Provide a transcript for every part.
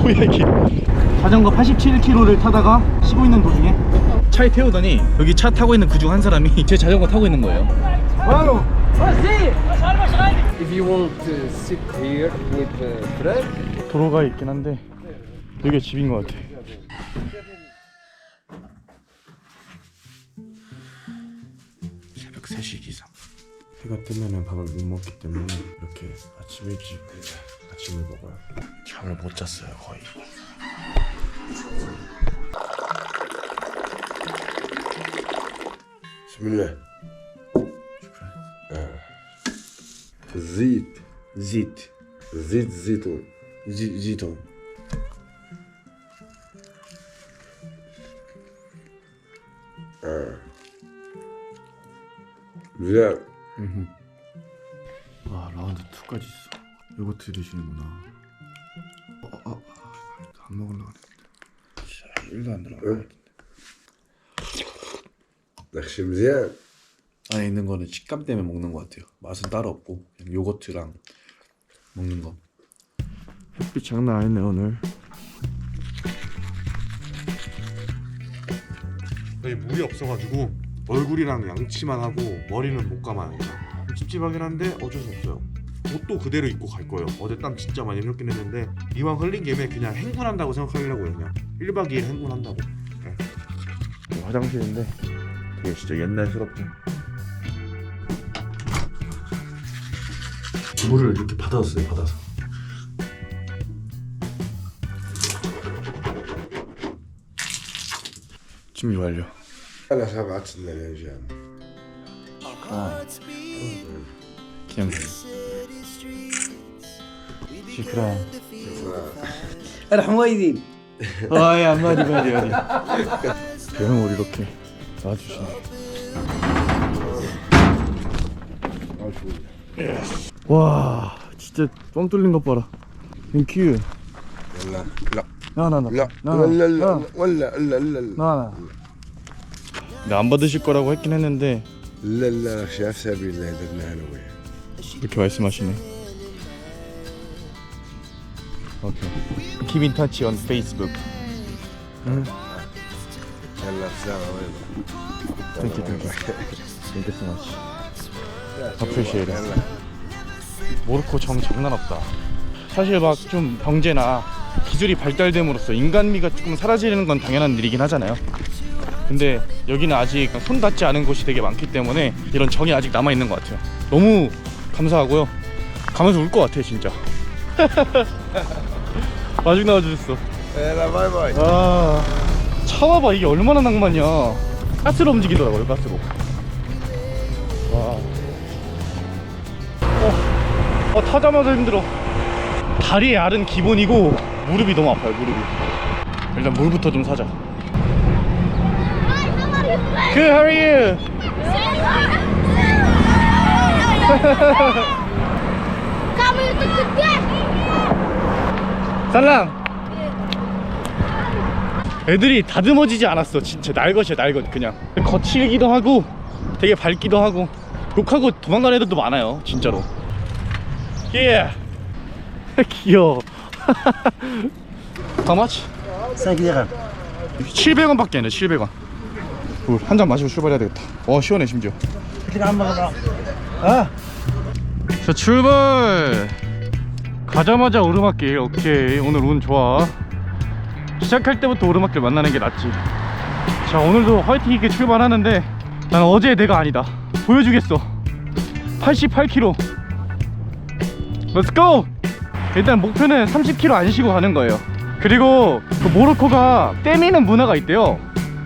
뭐야 이게? 자전거 87km를 타다가 쉬고 있는 도중에? 차에 태우더니 여기 차 타고 있는 그중 한 사람이 제 자전거 타고 있는 거예요. If you want to sit here with the bread, 도로가 있긴 한데 여기가 집인 것 같아. 새벽 3시 기상 해가 뜨면은 밥을 못 먹기 때문에 이렇게 아침 일찍 아침을 먹어요. 잠을 못 잤어요 거의 بسم الله آه. زيت زيت زيت زيتون زي زيتون آه. لا 음. 아 라운드 2까지 있어. 요거트 드시는구나. 어, 어, 어. 안 먹으려고 했는데. 1도 안 들어가 낚시 무제한 안에 있는 거는 식감 때문에 먹는 것 같아요. 맛은 따로 없고 그냥 요거트랑 먹는 거. 햇빛 장난 아니네 오늘. 저희 물이 없어가지고. 얼굴이랑 양치만 하고 머리는 못 감아요. 찝찝하긴 한데 어쩔 수 없어요. 옷도 그대로 입고 갈 거예요. 어제 땀 진짜 많이 흘렸긴 했는데 이왕 흘린 김에 그냥 행군한다고 생각하려고요. 그냥 1박 2일 행군한다고. 화장실인데 되게 진짜 옛날스럽죠 물을 이렇게 받았어요. 받아서. 준비 완료 أنا سبعة للرجال 기념사진 시크라 انا حميدين 아예 한마디 한마디 한마디 대형을 이렇게 놔주시네 와 진짜 뻥 뚫린 것 봐라 땡큐 لا لا 나나나 لا ولا لا ولا لا لا 나 나 네안 받으실 거라고 했긴 했는데 لا لا شاف سبيل الله درنا انا وياه 이렇게 말씀하시네 오케이 Keep in touch on Facebook يلا سلام وين Thank you, thank you. Thank you so much. Appreciate it. 모로코 정 장난 없다. 사실 막 좀 경제나 기술이 발달됨으로써 인간미가 조금 사라지는 건 당연한 일이긴 하잖아요. 근데 여기는 아직 그러니까 손 닿지 않은 곳이 되게 많기 때문에 이런 정이 아직 남아 있는 것 같아요. 너무 감사하고요. 가면서 울 것 같아 진짜. 마중 나와 주셨어. 에라 바이바이. 아, 차 와봐 이게 얼마나 낭만이야. 가스로 움직이더라고요 가스로. 와. 어, 어 타자마자 힘들어. 다리 알은 기본이고 무릎이 너무 아파요 무릎이. 일단 물부터 좀 사자. Good, how are you? Kamu itu gede. 살랑. 애들이 다듬어지지 않았어. 진짜 날것이야 날것 그냥. 거칠기도 하고 되게 밝기도 하고 욕하고 도망가는 애들도 많아요. 진짜로. 예. 귀여워. How much? 700원밖에 안 돼. 700원. 한 잔 마시고 출발해야 되겠다. 어 시원해 심지어. 아. 자 출발. 가자마자 오르막길. 오케이 오늘 운 좋아. 시작할 때부터 오르막길 만나는 게 낫지. 자 오늘도 화이팅 있게 출발하는데 난 어제 내가 아니다. 보여주겠어. 88km Let's go! 일단 목표는 30km 안 쉬고 가는 거예요. 그리고 그 모로코가 떼미는 문화가 있대요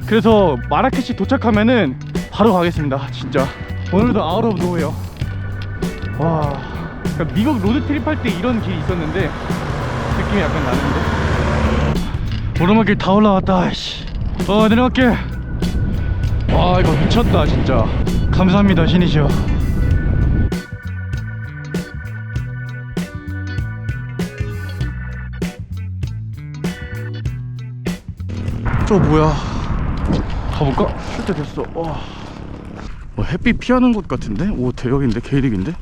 그래서 마라케시 도착하면은 바로 가겠습니다. 진짜. 오늘도 아웃 오브 노웨어 와. 그러니까 미국 로드트립 할 때 이런 길이 있었는데 느낌이 약간 나는데. 오르막길 다 올라왔다 씨. 어 내려갈게. 와 이거 미쳤다 진짜. 감사합니다 신이시여. 저 뭐야 가볼까? 진짜 됐어 와. 뭐 햇빛 피하는 곳 같은데? 오 대역인데? 개이득인데?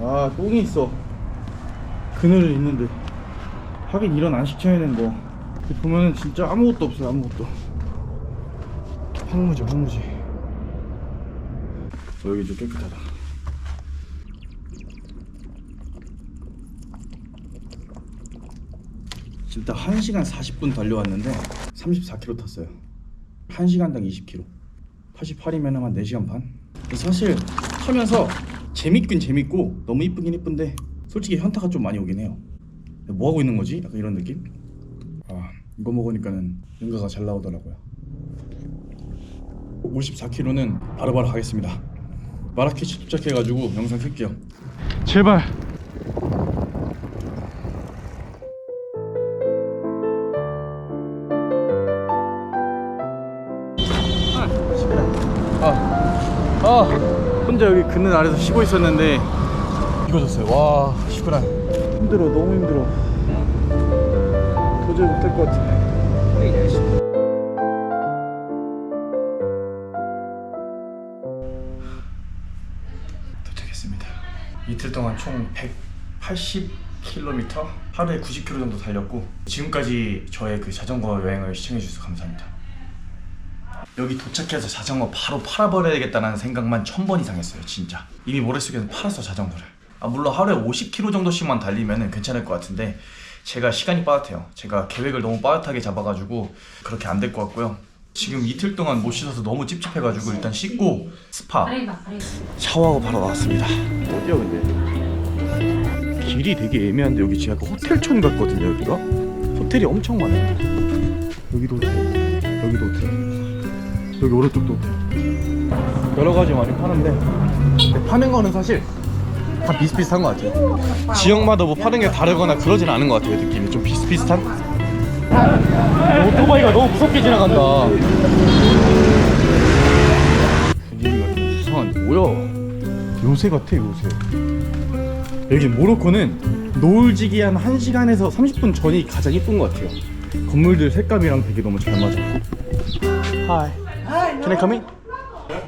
아 똥이 있어 그늘은 있는데 하긴 이런 안식처에는 뭐 보면은 진짜 아무것도 없어요 아무것도 황무지 황무지 여기 좀 깨끗하다 지금 딱 1시간 40분 달려왔는데 34km 탔어요. 1시간당 20km 88이면 한 4시간 반? 사실 타면서 재밌긴 재밌고 너무 이쁘긴 이쁜데 솔직히 현타가 좀 많이 오긴 해요. 뭐 하고 있는 거지? 약간 이런 느낌? 아 이거 먹으니까는 응가가 잘 나오더라고요. 54km는 바로바로 가겠습니다. 마라케치 도착해가지고 영상 켤게요. 제발 혼자 여기 그늘 아래서 쉬고 있었는데 이거 줬어요. 와, 시끄라. 힘들어, 너무 힘들어. 도저히 못할 것 같아. 도착했습니다. 이틀 동안 총 180km, 하루에 90km 정도 달렸고 지금까지 저의 그 자전거 여행을 시청해 주셔서 감사합니다. 여기 도착해서 자전거 바로 팔아버려야겠다는 생각만 천 번 이상 했어요 진짜. 이미 머릿속에서 팔았어 자전거를. 아 물론 하루에 50km 정도씩만 달리면 괜찮을 것 같은데 제가 시간이 빠듯해요. 제가 계획을 너무 빠듯하게 잡아가지고 그렇게 안 될 것 같고요. 지금 이틀 동안 못 씻어서 너무 찝찝해가지고 일단 씻고 스파. 샤워하고 바로 나왔습니다. 어디야 근데? 길이 되게 애매한데 여기 지금 약간 호텔촌 같거든요 여기가. 호텔이 엄청 많아요. 여기도 호텔 여기도 호텔 여기 오른쪽도. 여러 가지 많이 파는데 근데 파는 거는 사실 다 비슷비슷한 것 같아요. 지역마다 뭐 파는 게 다르거나 그러진 않은 것 같아요 느낌이. 좀 비슷비슷한? 오토바이가 너무 무섭게 지나간다. 분위기가 좀 이상한데. 뭐야? 요새 같아 요새. 여기 모로코는 노을지기 한 1시간에서 30분 전이 가장 이쁜 것 같아요. 건물들 색감이랑 되게 너무 잘 맞아. Hi Can I come in?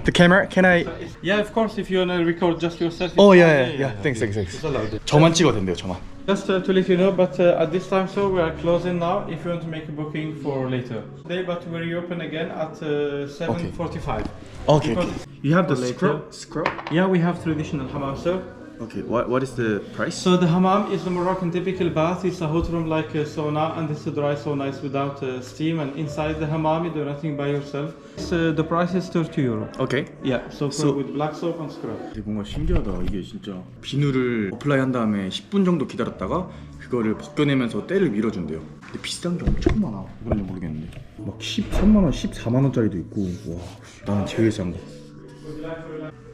The camera? Can I? Yeah, of course. If you wanna record just yourself. it's Oh fine. yeah yeah yeah Thanks thanks thanks 저만 찍어도 된대요 저만 Just uh, to let you know, but uh, at this time, so we are closing now. If you want to make a booking for later today, but we reopen again at uh, 7:45. Okay Because You have the later- scrub? Scrub? Yeah, we have traditional hammam, sir. Okay what, what is the price? So the hammam is the Moroccan typical bath. It's a hot room like a sauna, and it's a dry sauna. It's without uh, steam, and inside the hammam you do nothing by yourself. So the price is 30 euro. Okay Yeah, so, So- with black soap and scrub. 되게 뭔가 신기하다 이게 진짜 비누를 어플라이 한 다음에 10분 정도 기다렸다가 그거를 벗겨내면서 때를 밀어준대요 근데 비싼 게 엄청 많아 그런지 모르겠는데 막 13만 원 14만 원짜리도 있고 와 나는 제일 싼 거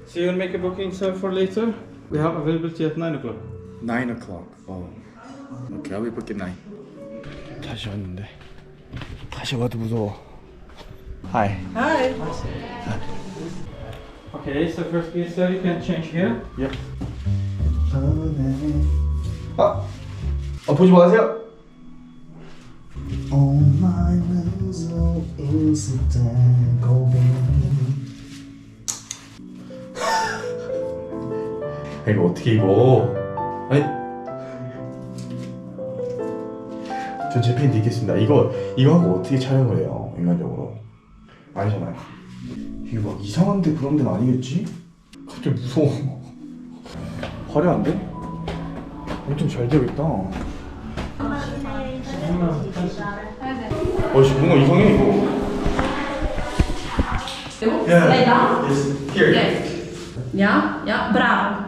So you will make a booking, sir, for later. We have availability at 9 o'clock. 9 o'clock 어 오케이 I will book at 9 다시 왔는데 다시 와도 무서워 Hi Okay, so first please, sir, you can change here. Yep. 아! 아 보지 마세요 아, 이거 어떻게 입어? 아니 전 제 팬티 입겠습니다 이거 이거 하고 어떻게 촬영을 해요 인간적으로 아니잖아요 이거 막 이상한데 그런 데는 아니겠지? 갑자기 무서워 화려한데? 엄청 잘 되어 있다 어씨 뭔가 이상해 이거 down? Yes, here Ja, ja, bravo.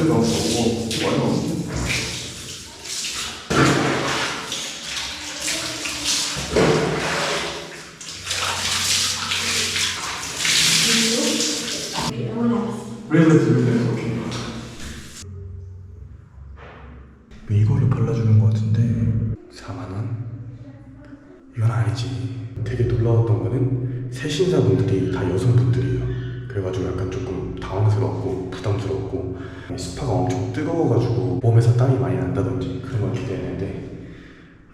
그 너무 너무 어려운데. 레이저 들면 이렇게 이거를 발라주는 것 같은데? 4만원? 이건 아니지. 되게 놀라웠던 거는 새 신사분들이 다 여성분들이에요. 그래가지고 약간 조금 당황스럽고 부담스럽고 스파가 엄청 뜨거워가지고 몸에서 땀이 많이 난다든지 그런 걸 기대했는데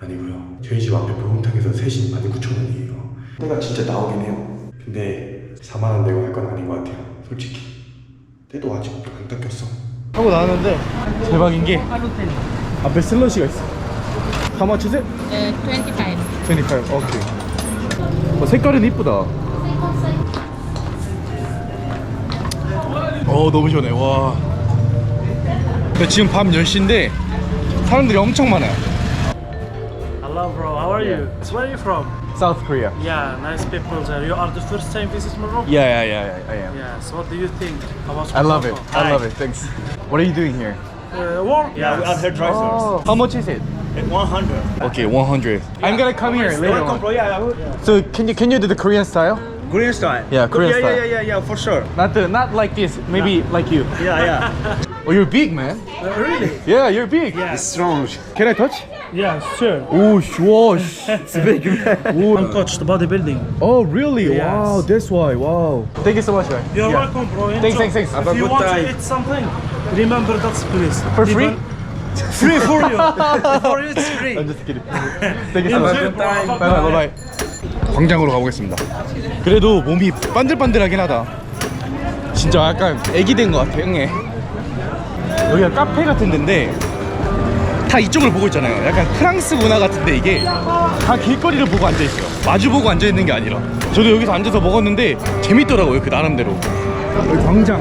아니고요. 저희 집 앞에 목욕탕에서 세신 19,000원이에요. 때가 진짜 나오긴 해요. 근데 4만 원 내고 할 건 아닌 것 같아요. 솔직히. 때도 아직 안 닦였어. 하고 나왔는데 대박인 게 앞에 슬러시가 있어. How much is it? Uh, 25. 25. 오케이. 어, 색깔은 이쁘다. 어 너무 시원해. 와. 지금 밤 10시인데 사람들이 엄청 많아요. Hello, bro. How are you? Where are you from? South Korea. Yeah, nice people there. You are the first time visit Morocco? Yeah, yeah, yeah, yeah, I am. Yes. What do you think about I love it. Morocco? I love it. Thanks. What are you doing here? Uh, work? Yeah, we are hairdressers. Oh, how much is it? 100. Okay, 100. I'm gonna come here later Welcome, on. bro. Yeah, yeah. So can you can you do the Korean style? Green style. Yeah, Korean yeah, style. Yeah, yeah, yeah, yeah, for sure. Not the, not like this. Maybe like you. Yeah, yeah. oh, you're big, man. Uh, really? Yeah, you're big. Yeah. It's strong. Can I touch? Yeah, sure. Oh, whoosh. it's big, man. Ooh. I'm coached bodybuilding. Oh, really? Yes. Wow, that's why. Wow. Thank you so much, man. You're yeah. welcome, bro. Enjoy. Thanks, thanks, thanks. Have if you want time. to eat something, remember that, place. For free? free for you. for you, it's free. I'm just kidding. Thank you so much. Have a good time. Bye bye. bye, -bye. 광장으로 가보겠습니다. 그래도 몸이 반들반들하긴 하다. 진짜 약간 애기 된 것 같아, 형님. 여기가 카페 같은 데인데 다 이쪽을 보고 있잖아요. 약간 프랑스 문화 같은데 이게 다 길거리를 보고 앉아 있어요. 마주 보고 앉아 있는 게 아니라. 저도 여기서 앉아서 먹었는데 재밌더라고요, 그 나름대로. 여기 광장.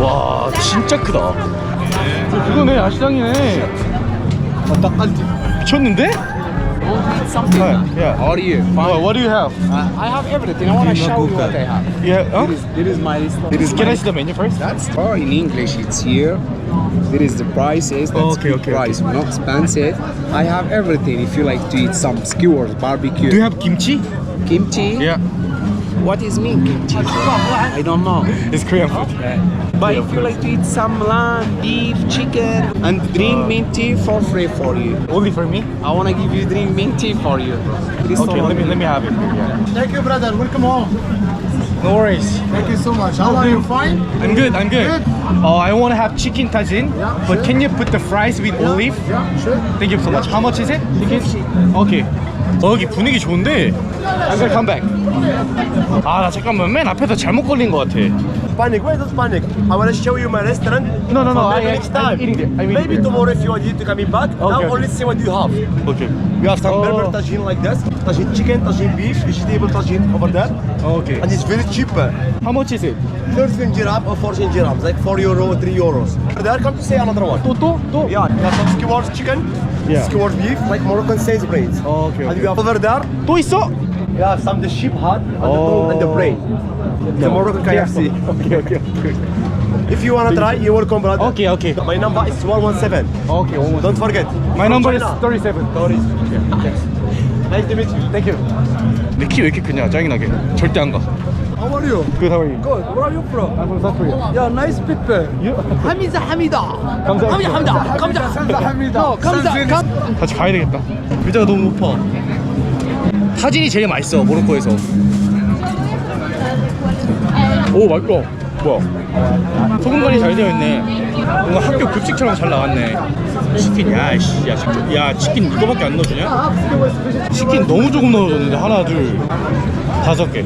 와, 진짜 크다. 그거네, 야시장이네. 미쳤는데? Hi, yeah. How are you? What, what do you have? I have everything. I want to show you what I have. Yeah, huh? This is my list. This Can I see the menu first? That's oh, in English. It's here. There is the prices. That's Okay, okay, price. Not expensive. I have everything. If you like to eat some skewers, barbecue, Do you have kimchi? kimchi. Yeah, What is mean kimchi? I don't know. it's Korean food. But if you like to eat some lamb, beef, chicken, and drink mint tea for free for you. Only for me? I wanna give you drink mint tea for you. This Okay, let me let me have it. Yeah. Thank you, brother. Welcome home. No worries. Thank you so much. How are you? Fine? I'm good. I'm good. Good. Oh, I want to have chicken tajin, Yeah, but sure. can you put the fries with olive? Yeah, sure. Thank you so much. How much is it? Okay. 어, 여기 분위기 좋은데. I'm gonna come back. 아, 나 잠깐만 맨 앞에서 잘못 걸린 것 같아. Panic, why don't panic? I want to show you my restaurant. No, no, no. For I, maybe I, next time. I'm eating it. I'm eating Maybe it. tomorrow if you want you to coming back. now okay. only see what you have. Okay. We have some Oh. Berber tagine like this. Tagine chicken, tagine beef, vegetable tagine over there. Okay. And it's very cheap. How much is it? 13 dirham or 14 dirhams, like 4 euro, 3 euros. There, come to say another one. 또 또? 또? Yeah, we have some skewers chicken, Yeah. skewers beef, like Moroccan sage brains. Oh, okay, And okay. we have over there, 또 있어? we have some the sheep heart and the Oh. tongue and the brain. The Moroccan KFC. Okay, okay, okay. If you wanna try, you're welcome, brother. Okay, okay. My number is 117. Okay, almost. Don't forget. My From number is China. 37. Nice to meet you. Thank you. 내 키 왜 이렇게 크냐? 짜증나게. 절대 안 가. How are you? Good, how are you? Good. Where are you from? I'm from South Korea. Yeah, nice people. You? Hamida, Hamida. 감사합니다. Hamida, Hamida. Hamida. No, Hamida. Come. 같이 가야 되겠다. 의자가 너무 높아. 타진이 제일 맛있어 모로코에서. 오 맛있어. 뭐야? 소금 간이 잘 되어 있네. 뭔가 학교 급식처럼 잘 나왔네. 치킨 야씨 야 치킨 야 치킨 이거밖에 안 넣어주냐? 치킨 너무 조금 넣어줬는데 하나 둘 다섯 개.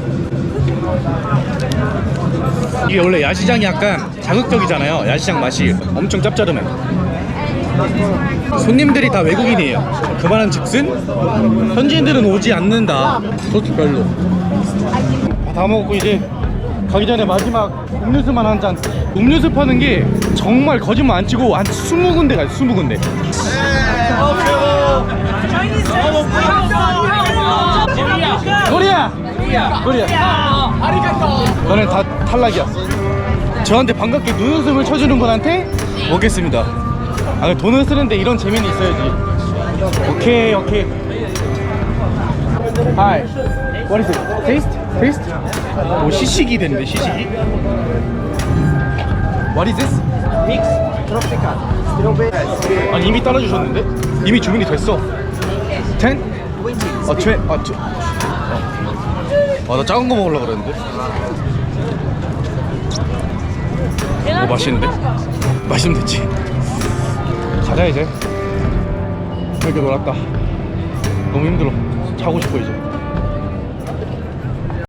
이게 원래 야시장이 약간 자극적이잖아요. 야시장 맛이 엄청 짭짤해. 손님들이 다 외국인이에요. 그만한 즉슨 현지인들은 오지 않는다. 솔직히 별로. 다 먹고 이제 가기 전에 마지막 음료수만 한 잔. 음료수 파는 게 정말 거짓말 안 치고 한 20군데 가요. 20군데. 코리아. 코리아. 너는 다 탈락이야. 저한테 반갑게 눈웃음을 쳐주는 분한테 먹겠습니다. 아, 돈을 쓰는데 이런 재미는 있어야지. 오케이, 오케이. Hi. What is it? Taste? Taste? 오, 시식이 됐는데, 시식이? What is this? Mix tropical. 아니, 이미 따라주셨는데? 이미 주문이 됐어. 10? 어, 20. 아, 저, 아, 나 작은 거 먹으려고 그랬는데. 오, 맛있는데? 맛있으면 됐지. 가자, 이제. 이렇게 놀았다. 너무 힘들어. 자고 싶어, 이제.